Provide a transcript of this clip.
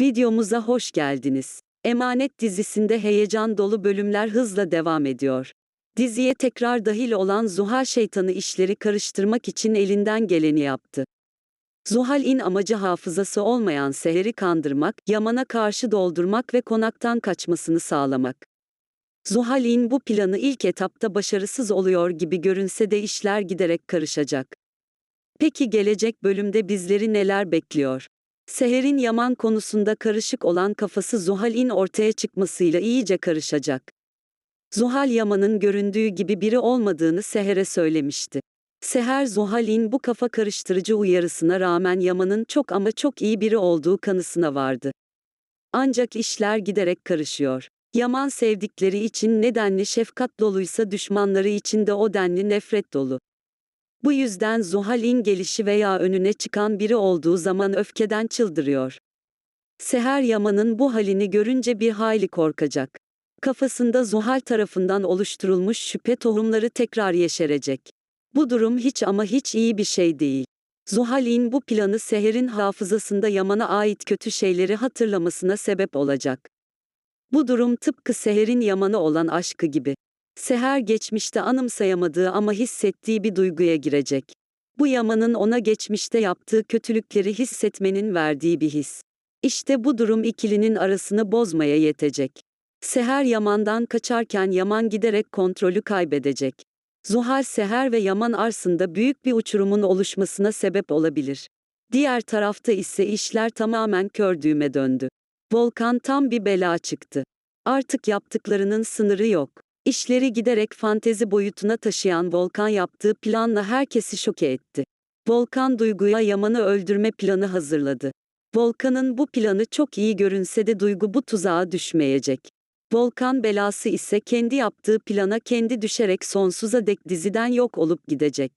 Videomuza hoş geldiniz. Emanet dizisinde heyecan dolu bölümler hızla devam ediyor. Diziye tekrar dahil olan Zuhal şeytanı işleri karıştırmak için elinden geleni yaptı. Zuhal'in amacı hafızası olmayan Seher'i kandırmak, Yaman'a karşı doldurmak ve konaktan kaçmasını sağlamak. Zuhal'in bu planı ilk etapta başarısız oluyor gibi görünse de işler giderek karışacak. Peki gelecek bölümde bizleri neler bekliyor? Seher'in Yaman konusunda karışık olan kafası Zuhal'in ortaya çıkmasıyla iyice karışacak. Zuhal Yaman'ın göründüğü gibi biri olmadığını Seher'e söylemişti. Seher Zuhal'in bu kafa karıştırıcı uyarısına rağmen Yaman'ın çok ama çok iyi biri olduğu kanısına vardı. Ancak işler giderek karışıyor. Yaman sevdikleri için nedenli şefkat doluysa düşmanları için de o denli nefret dolu. Bu yüzden Zuhal'in gelişi veya önüne çıkan biri olduğu zaman öfkeden çıldırıyor. Seher Yaman'ın bu halini görünce bir hayli korkacak. Kafasında Zuhal tarafından oluşturulmuş şüphe tohumları tekrar yeşerecek. Bu durum hiç ama hiç iyi bir şey değil. Zuhal'in bu planı Seher'in hafızasında Yaman'a ait kötü şeyleri hatırlamasına sebep olacak. Bu durum tıpkı Seher'in Yaman'a olan aşkı gibi. Seher geçmişte anımsayamadığı ama hissettiği bir duyguya girecek. Bu Yaman'ın ona geçmişte yaptığı kötülükleri hissetmenin verdiği bir his. İşte bu durum ikilinin arasını bozmaya yetecek. Seher Yaman'dan kaçarken Yaman giderek kontrolü kaybedecek. Zuhal Seher ve Yaman arasında büyük bir uçurumun oluşmasına sebep olabilir. Diğer tarafta ise işler tamamen kör düğme döndü. Volkan tam bir bela çıktı. Artık yaptıklarının sınırı yok. İşleri giderek fantezi boyutuna taşıyan Volkan yaptığı planla herkesi şoke etti. Volkan Duygu'ya Yaman'ı öldürme planı hazırladı. Volkan'ın bu planı çok iyi görünse de Duygu bu tuzağa düşmeyecek. Volkan belası ise kendi yaptığı plana kendi düşerek sonsuza dek diziden yok olup gidecek.